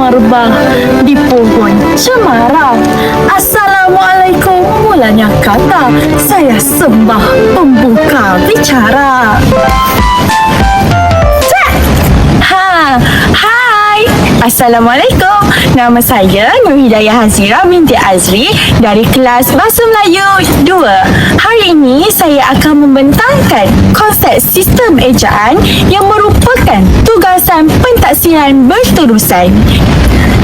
merbah di pohon cemara. Assalamualaikum mulanya kata saya sembah pembuka bicara. Ha, hai. Assalamualaikum. Nama saya Nur Hidayah Hazira binti Azri dari kelas Bahasa Melayu 2. Hari ini saya akan membentangkan konsep sistem ejaan yang merupakan tugasan pentaksiran berterusan.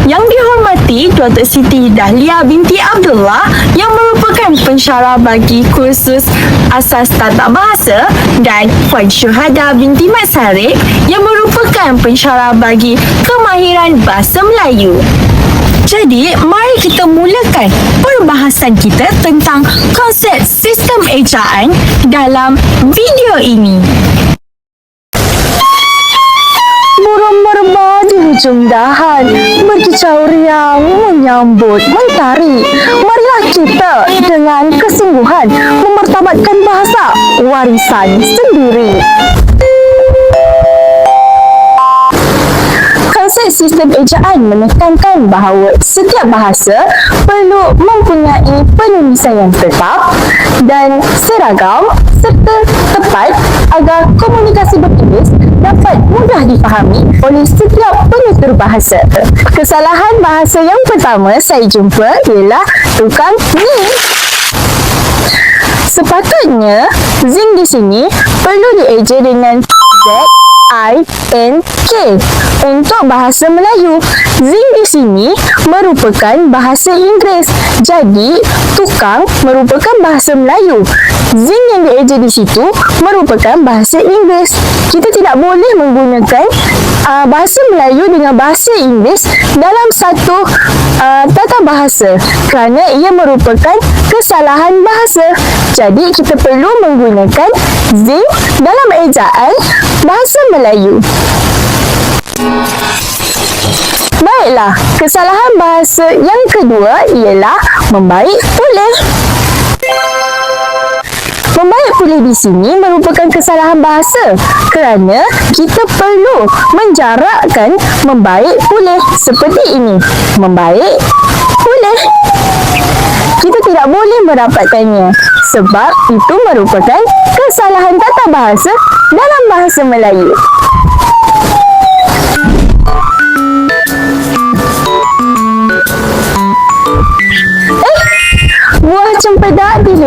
Yang dihormati Dr. Siti Dahlia binti Abdullah yang merupakan pensyarah bagi kursus asas tata bahasa dan Puan Syuhada binti Mat Sarip yang merupakan pensyarah bagi kemahiran bahasa Melayu. Jadi, mari kita mulakan perbahasan kita tentang konsep sistem ejaan dalam video ini. Hujung dahan Berkicau riang menyambut mentari Marilah kita dengan kesungguhan Memertabatkan bahasa warisan sendiri Konsep sistem ejaan menekankan bahawa setiap bahasa perlu mempunyai penulisan yang tetap dan seragam serta tepat agar komunikasi bertulis dapat mudah difahami oleh setiap penutur bahasa. Kesalahan bahasa yang pertama saya jumpa ialah tukang ni. Sepatutnya zing di sini perlu dieja dengan Z I N K untuk bahasa Melayu. Zing di sini merupakan bahasa Inggeris. Jadi, tukang merupakan bahasa Melayu. Zing yang dieja di situ merupakan bahasa Inggeris. Kita tidak boleh menggunakan uh, bahasa Melayu dengan bahasa Inggeris dalam satu uh, tata bahasa kerana ia merupakan kesalahan bahasa. Jadi, kita perlu menggunakan zing dalam ejaan bahasa Melayu. Baiklah, kesalahan bahasa yang kedua ialah membaik pulih. Membaik pulih di sini merupakan kesalahan bahasa kerana kita perlu menjarakkan membaik pulih seperti ini. Membaik pulih. Kita tidak boleh merapatkannya sebab itu merupakan kesalahan tata bahasa dalam bahasa Melayu.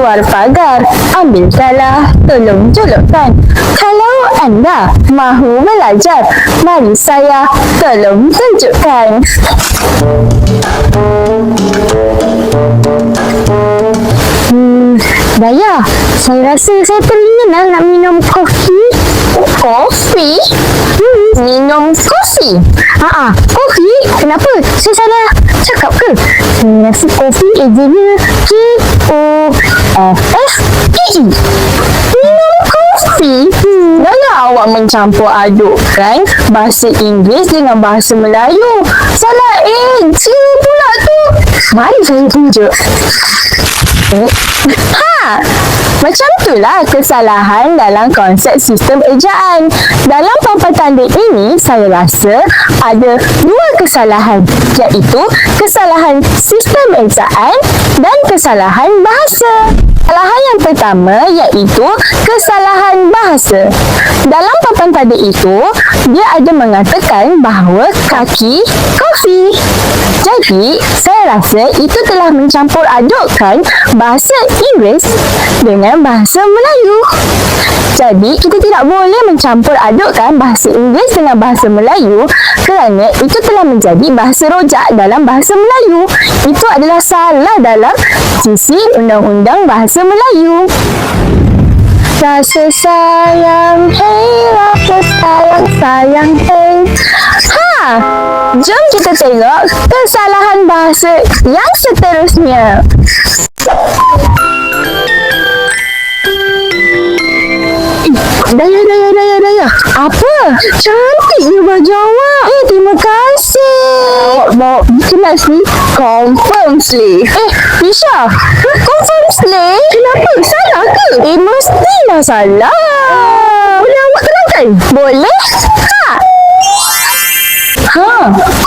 Cempedak di luar pagar. Ambilkanlah, tolong jolokkan. Kalau anda mahu belajar, mari saya tolong tunjukkan. Hmm, Daya, saya rasa saya teringat nak minum kopi. Kopi? Hmm, minum kopi? Haa, kopi? Kenapa? Saya salah cakap ke? Rasa kopi ejanya K-O-F-F-E. Minum kopi? Hmm, jangan awak mencampur adukkan bahasa Inggeris dengan bahasa Melayu. Salah eja pula tu. Mari saya tunjuk. Ha! Macam itulah kesalahan dalam konsep sistem ejaan. Dalam papan tanda ini, saya rasa ada dua kesalahan iaitu kesalahan sistem ejaan dan kesalahan bahasa. Kesalahan yang pertama iaitu kesalahan bahasa. Dalam papan tanda itu, dia ada mengatakan bahawa kaki kopi. Jadi, saya rasa itu telah mencampur adukkan bahasa Inggeris dengan bahasa Melayu. Jadi, kita tidak boleh mencampur adukkan bahasa Inggeris dengan bahasa Melayu kerana itu telah menjadi bahasa rojak dalam bahasa Melayu. Itu adalah salah dalam sisi undang-undang bahasa Melayu. Rasa sayang, hey, rasa sayang, sayang, hey. Ha! Jom kita tengok kesalahan bahasa yang seterusnya. Daya, daya, daya, daya. Apa? Cantiknya baju awak. Eh, terima kasih. Awak bawa kenal Sli? Confirm Sli. Eh, Nisha. Confirm Sli? Kenapa? Salah ke? Eh, mestilah salah. Boleh awak terangkan? Boleh.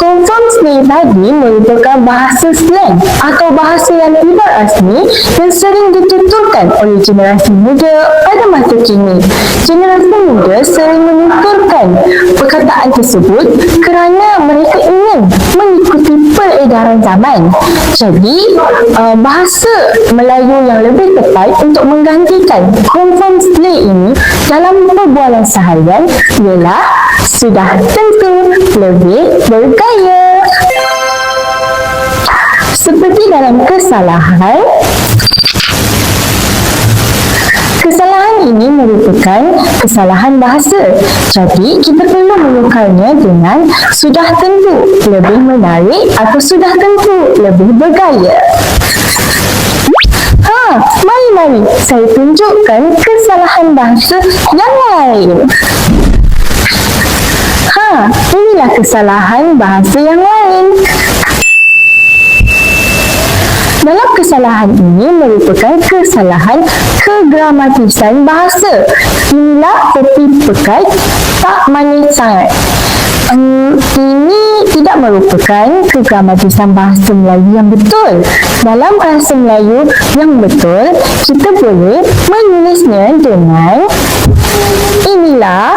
Confirm slay tadi merupakan bahasa slang atau bahasa yang tidak asli yang sering dituturkan oleh generasi muda pada masa kini. Generasi muda sering menuturkan perkataan tersebut kerana mereka ingin mengikuti peredaran zaman. Jadi, uh, bahasa Melayu yang lebih tepat untuk menggantikan confirm slay ini dalam perbualan seharian ialah sudah tentu lebih bergaya. Seperti dalam kesalahan, Kesalahan ini merupakan kesalahan bahasa. Jadi, kita perlu menukarnya dengan sudah tentu lebih menarik atau sudah tentu lebih bergaya. Ha, mari-mari saya tunjukkan kesalahan bahasa yang lain. Inilah kesalahan bahasa yang lain. Dalam kesalahan ini merupakan kesalahan kegramatisan bahasa. Inilah tepi pekat tak manis sangat. Um, ini tidak merupakan kegramatisan bahasa Melayu yang betul. Dalam bahasa Melayu yang betul, kita boleh menulisnya dengan inilah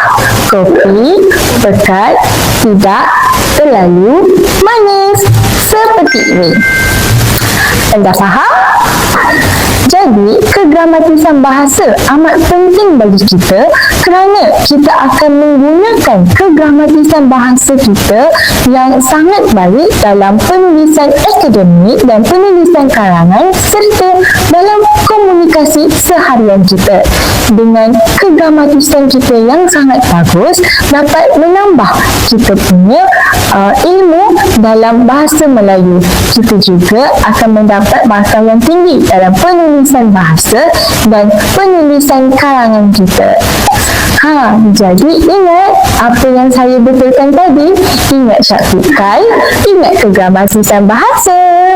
kopi pekat tidak terlalu manis seperti ini. Anda faham? Jadi, kegramatisan bahasa amat penting bagi kita kerana kita akan menggunakan kegramatisan bahasa kita yang sangat baik dalam penulisan akademik dan penulisan karangan serta dalam komunikasi seharian kita. Dengan kegramatisan kita yang sangat bagus dapat menambah kita punya uh, ilmu dalam bahasa Melayu. Kita juga akan mendapat bahasa yang tinggi dalam penulisan bahasa dan penulisan karangan kita. Ha, jadi ingat apa yang saya betulkan tadi. Ingat syaktikal, ingat kegramatisan bahasa.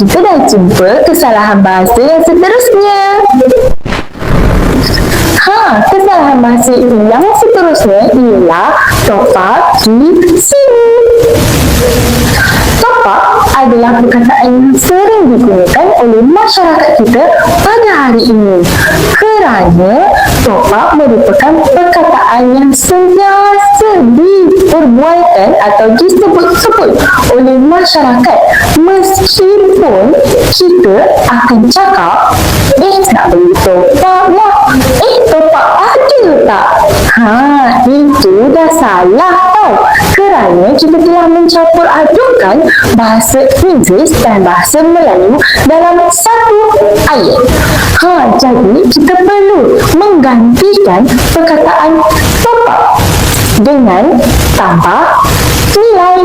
Kita dah jumpa kesalahan bahasa yang seterusnya. Ha, kesalahan bahasa yang seterusnya ialah top up di sini. Top up adalah perkataan yang sering digunakan oleh masyarakat kita pada hari ini kerana top up merupakan perkataan yang sentiasa diperbualkan atau disebut-sebut oleh masyarakat. Meskipun kita akan cakap eh nak beli top up lah. Eh top up ada tak? Ha itu dah salah tau kerana kita telah mencampur adukkan bahasa Inggeris dan bahasa Melayu dalam satu ayat. Ha, jadi kita perlu menggantikan perkataan top dengan tambah nilai.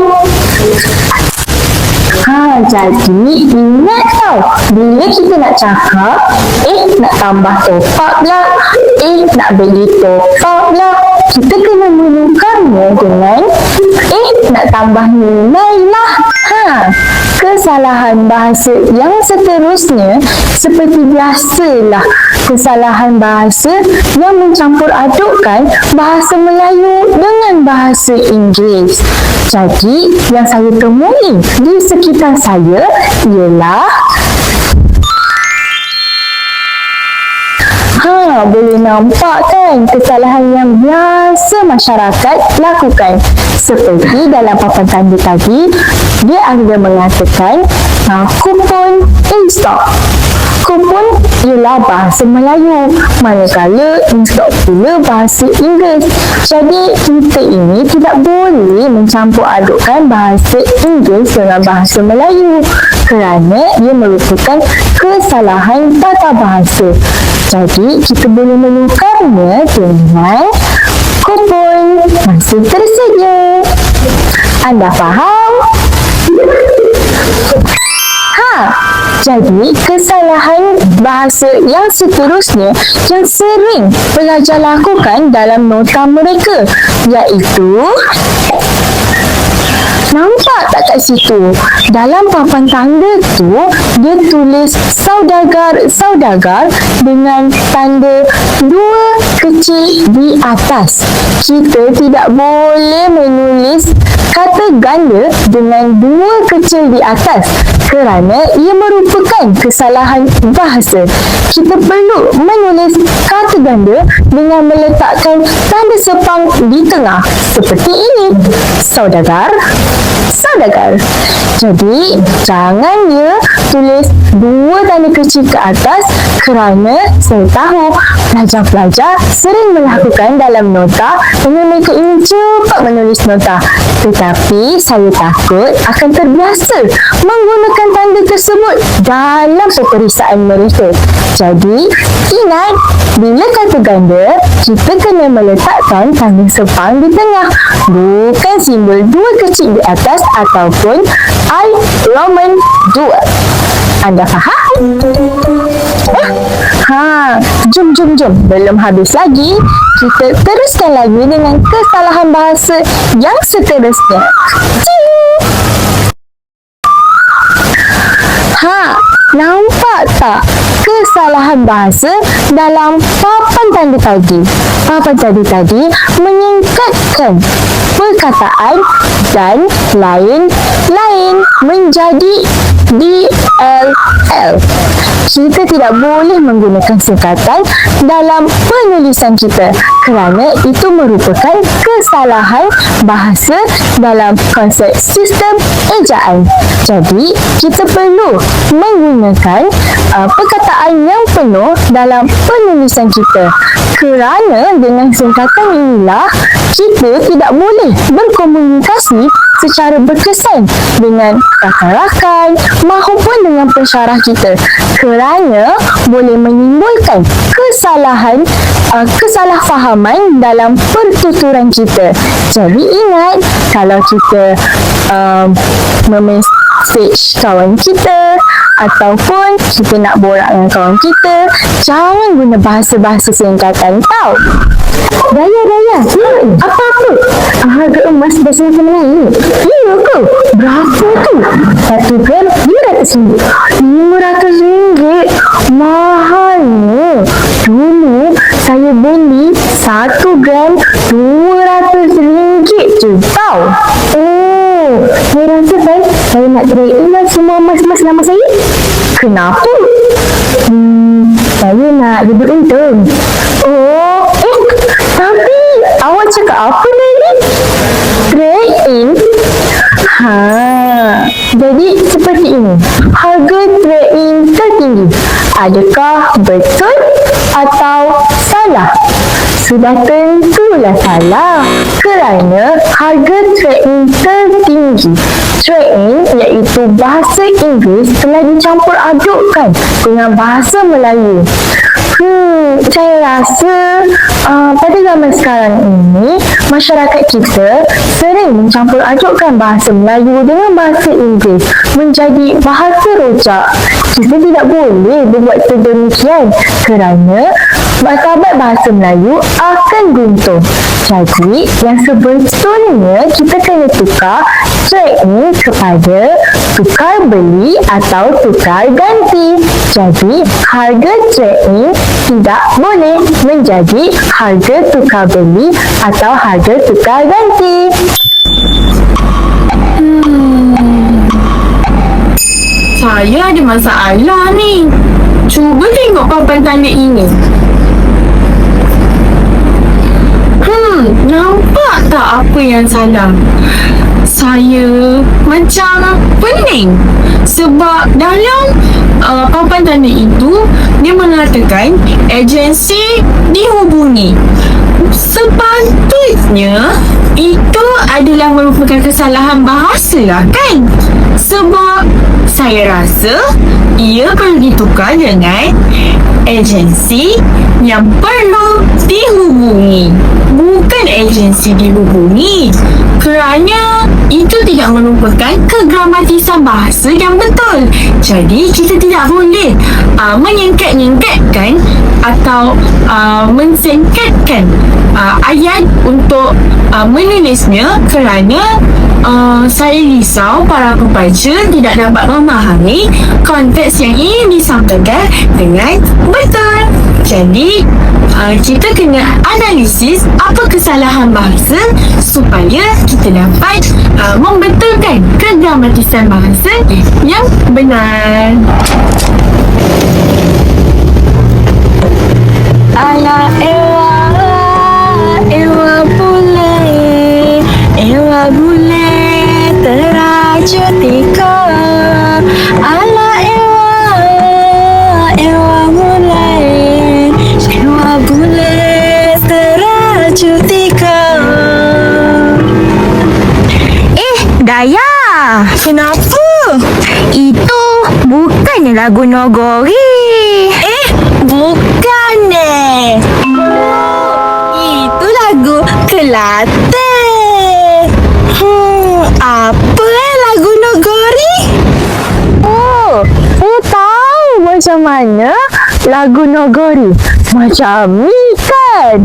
Ha, jadi ingat tau, bila kita nak cakap, eh nak tambah top up lah, eh nak beli top up lah, kita kena menukarnya dengan eh nak tambah nilai lah. Ha, kesalahan bahasa yang seterusnya seperti biasalah kesalahan bahasa yang mencampur adukkan bahasa Melayu dengan bahasa Inggeris. Jadi, yang saya temui di sekitar saya ialah Ha, boleh nampak kan kesalahan yang biasa masyarakat lakukan. Seperti dalam papan tanda tadi, dia ada mengatakan ha, kupon in-stock. Kupon ialah bahasa Melayu, manakala in-stock pula bahasa Inggeris. Jadi, kita ini tidak boleh mencampur adukkan bahasa Inggeris dengan bahasa Melayu kerana ia merupakan kesalahan tata bahasa. Jadi, kita boleh menukarnya dengan kupon masih tersedia. Anda faham? Ha, jadi kesalahan bahasa yang seterusnya yang sering pelajar lakukan dalam nota mereka iaitu kat situ. Dalam papan tanda tu, dia tulis saudagar-saudagar dengan tanda dua kecil di atas. Kita tidak boleh menulis kata ganda dengan dua kecil di atas kerana ia merupakan kesalahan bahasa. Kita perlu menulis kata ganda dengan meletakkan tanda sepang di tengah seperti ini. Saudagar, saudagar. Jadi, jangan dia tulis dua tanda kecil ke atas kerana saya tahu pelajar-pelajar sering melakukan dalam nota dengan mereka ingin cepat menulis nota. Tetapi, saya takut akan terbiasa menggunakan tanda tersebut dalam peperiksaan mereka. Jadi, ingat, bila kata ganda, kita kena meletakkan tanda sepang di tengah. Bukan simbol dua kecil di atas ataupun I Roman 2. Anda faham? Eh, ha, jom, jom, jom. Belum habis lagi. Kita teruskan lagi dengan kesalahan bahasa yang seterusnya. Ha, nampak tak kesalahan bahasa dalam papan tanda tadi? Papan tadi tadi menyingkatkan perkataan dan lain-lain menjadi DLL. Kita tidak boleh menggunakan singkatan dalam penulisan kita kerana itu merupakan kesalahan bahasa dalam konsep sistem ejaan. Jadi, kita perlu menggunakan uh, perkataan yang penuh dalam penulisan kita kerana dengan singkatan inilah kita tidak boleh berkomunikasi secara berkesan dengan rakan-rakan maupun dengan pensyarah kita kerana boleh menimbulkan kesalahan uh, kesalahfahaman dalam pertuturan kita. Jadi ingat kalau kita uh, memesej kawan kita ataupun kita nak borak dengan kawan kita, jangan guna bahasa-bahasa singkatan tau. Daya, Daya. Ya, apa-apa? Harga emas dah sini kena ni. Ya, aku. Berapa tu? Satu gram, lima ratus ribu. Lima ratus saya, nak terima semua emas-emas nama saya. Kenapa? Hmm, saya nak jadi untung. Oh, eh, tapi awak cakap apa tadi? Trade in? Ha, jadi seperti ini. Harga trade in tertinggi. Adakah betul atau salah? Sudah tentulah salah kerana harga trade in tertinggi. Trade in iaitu bahasa Inggeris telah dicampur adukkan dengan bahasa Melayu. Hmm, saya rasa uh, pada zaman sekarang ini masyarakat kita sering mencampur adukkan bahasa Melayu dengan bahasa Inggeris menjadi bahasa rojak. Kita tidak boleh berbuat sedemikian kerana sahabat bahasa Melayu akan guntung. Jadi, yang sebetulnya kita kena tukar trade in kepada tukar beli atau tukar ganti. Jadi, harga trade in tidak boleh menjadi harga tukar beli atau harga tukar ganti. Hmm. Saya ada masalah ni. Cuba tengok papan tanda ini. Hmm, nampak tak apa yang salah? Saya macam pening sebab dalam uh, papan tanda itu dia mengatakan agensi dihubungi. Sepatutnya itu adalah merupakan kesalahan bahasa lah kan? Sebab saya rasa ia perlu ditukar dengan agensi yang perlu dihubungi. Bukan agensi dihubungi kerana itu tidak merupakan kegramatisan bahasa yang betul. Jadi kita tidak boleh uh, menyingkat-nyingkatkan atau uh, mensingkatkan uh, ayat untuk uh, menulisnya kerana uh, saya risau para pembaca tidak dapat memahami konteks yang ingin disampaikan dengan betul. Jadi, uh, kita kena analisis apa kesalahan bahasa supaya kita dapat uh, membetulkan kegramatisan bahasa yang benar. Ala ewa, lagu Nogori. Eh, bukan eh. Itu lagu Kelantan. Hmm, apa eh lagu Nogori? Oh, saya tahu macam mana lagu Nogori. Macam ni kan.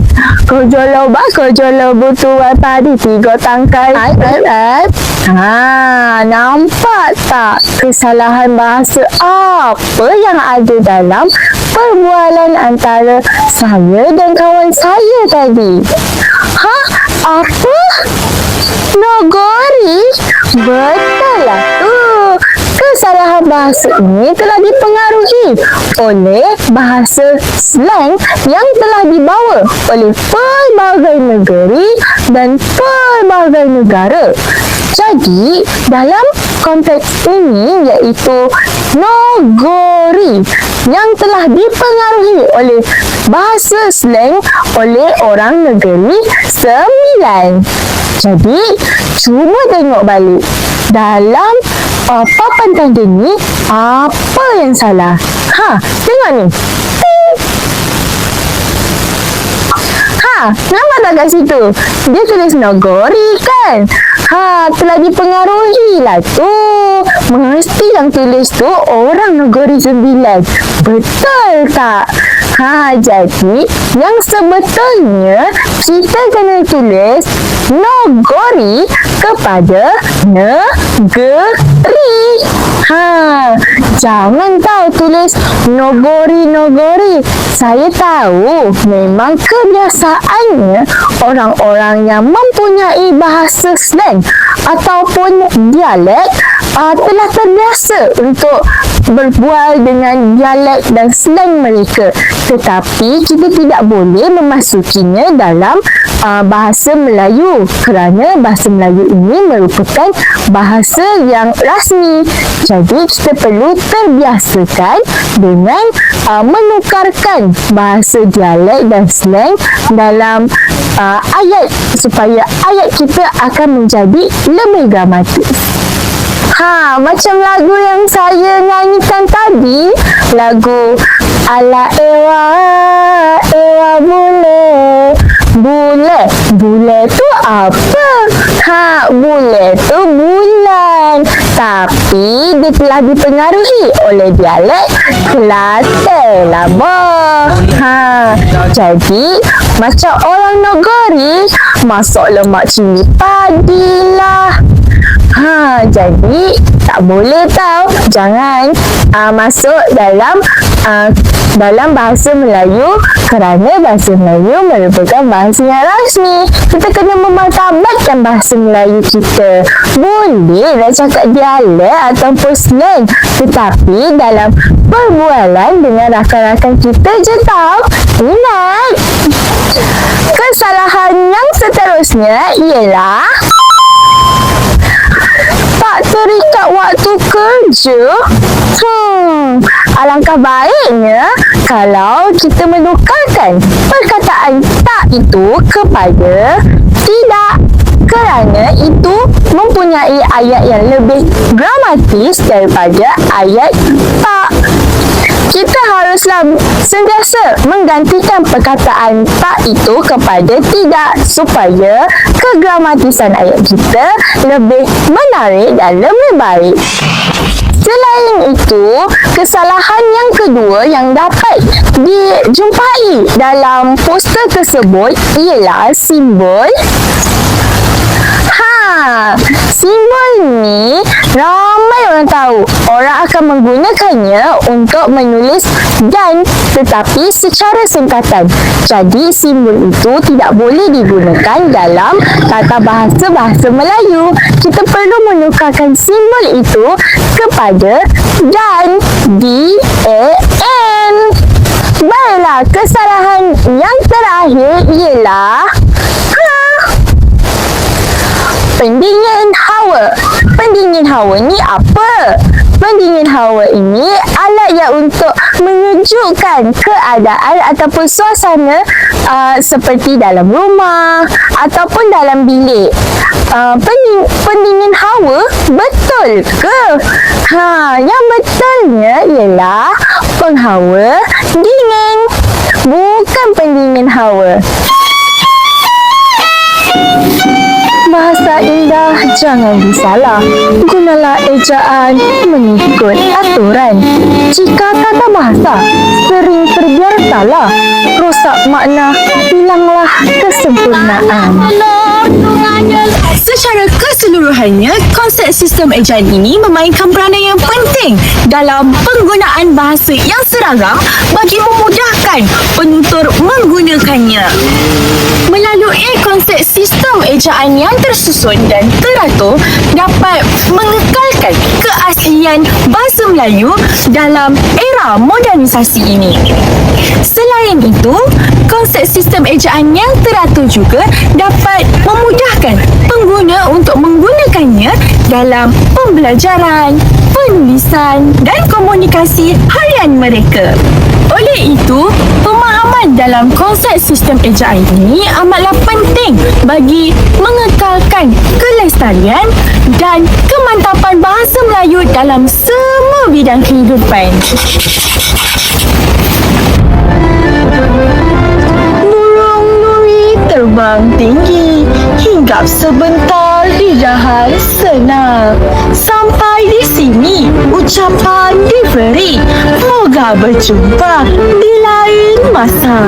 Kojolo ba, kojolo butuan tadi tiga tangkai. Ai, ai, ai. Ha, nampak tak kesalahan bahasa apa yang ada dalam perbualan antara saya dan kawan saya tadi? Ha, apa? Nogori? Betul lah tu. Kesalahan bahasa ini telah dipengaruhi oleh bahasa slang yang telah dibawa oleh pelbagai negeri dan pelbagai negara. Jadi, dalam konteks ini iaitu Nogori yang telah dipengaruhi oleh bahasa slang oleh orang negeri sembilan. Jadi, cuba tengok balik. Dalam uh, papan tanda ni, apa yang salah? Ha, tengok ni. Ha, nampak tak kat situ? Dia tulis Nogori kan? Ha, telah dipengaruhi lah tu. Mesti yang tulis tu orang Nogori Sembilan. Betul tak? Ha, jadi yang sebetulnya kita kena tulis Nogori kepada negeri. Ha, jangan tahu tulis Nogori Nogori. Saya tahu memang kebiasaannya orang-orang yang mempunyai bahasa slang ataupun dialek uh, telah terbiasa untuk berbual dengan dialek dan slang mereka. Tetapi kita tidak boleh memasukinya dalam uh, bahasa Melayu kerana bahasa Melayu ini merupakan bahasa yang rasmi. Jadi kita perlu terbiasakan dengan uh, menukarkan bahasa dialek dan slang dalam uh, ayat supaya ayat kita akan menjadi lebih dramatis. Ha, macam lagu yang saya nyanyikan tadi, lagu Ala Ewa, Ewa Bule. Bule, bule tu apa? Ha, bule tu bulan. Tapi dia telah dipengaruhi oleh dialek Kelantan lah, boh. Ha, jadi macam orang Nogori, masak lemak cili padi lah. Ha, jadi tak boleh tau. Jangan uh, masuk dalam uh, dalam bahasa Melayu kerana bahasa Melayu merupakan bahasa yang rasmi. Kita kena memartabatkan bahasa Melayu kita. Boleh dah cakap dialek ataupun slang. Tetapi dalam perbualan dengan rakan-rakan kita je tau. Ingat. Kesalahan yang seterusnya ialah tak terikat waktu kerja? Hmm, alangkah baiknya kalau kita menukarkan perkataan tak itu kepada tidak kerana itu mempunyai ayat yang lebih dramatis daripada ayat tak. Kita haruslah sentiasa menggantikan perkataan tak itu kepada tidak supaya kegramatisan ayat kita lebih menarik dan lebih baik. Selain itu, kesalahan yang kedua yang dapat dijumpai dalam poster tersebut ialah simbol Simbol ni ramai orang tahu. Orang akan menggunakannya untuk menulis dan tetapi secara singkatan. Jadi simbol itu tidak boleh digunakan dalam tata bahasa bahasa Melayu. Kita perlu menukarkan simbol itu kepada dan d a n. Baiklah, kesalahan yang terakhir ialah ha, pendingin hawa. Pendingin hawa ni apa? Pendingin hawa ini alat yang untuk menyejukkan keadaan ataupun suasana uh, seperti dalam rumah ataupun dalam bilik. Uh, pending, pendingin hawa betul ke? Ha, yang betulnya ialah penghawa dingin. Bukan pendingin hawa. Bahasa indah jangan disalah. Gunalah ejaan mengikut aturan. Jika tata bahasa sering terbiar salah, rosak makna, hilanglah kesempurnaan. Secara keseluruhannya, konsep sistem ejaan ini memainkan peranan yang penting dalam penggunaan bahasa yang seragam bagi memudahkan penutur menggunakannya. Melalui konsep ejaan yang tersusun dan teratur dapat mengekalkan keaslian bahasa Melayu dalam era modernisasi ini. Selain itu, konsep sistem ejaan yang teratur juga dapat memudahkan pengguna untuk menggunakannya dalam pembelajaran, penulisan dan komunikasi harian mereka. Oleh itu, pemahaman dalam konsep sistem ejaan ini amatlah penting bagi mengekalkan kelestarian dan kemantapan bahasa Melayu dalam semua bidang kehidupan. Burung nuri terbang tinggi Hinggap sebentar di dahan senang Sampai di sini ucapan diberi Moga berjumpa di lain masa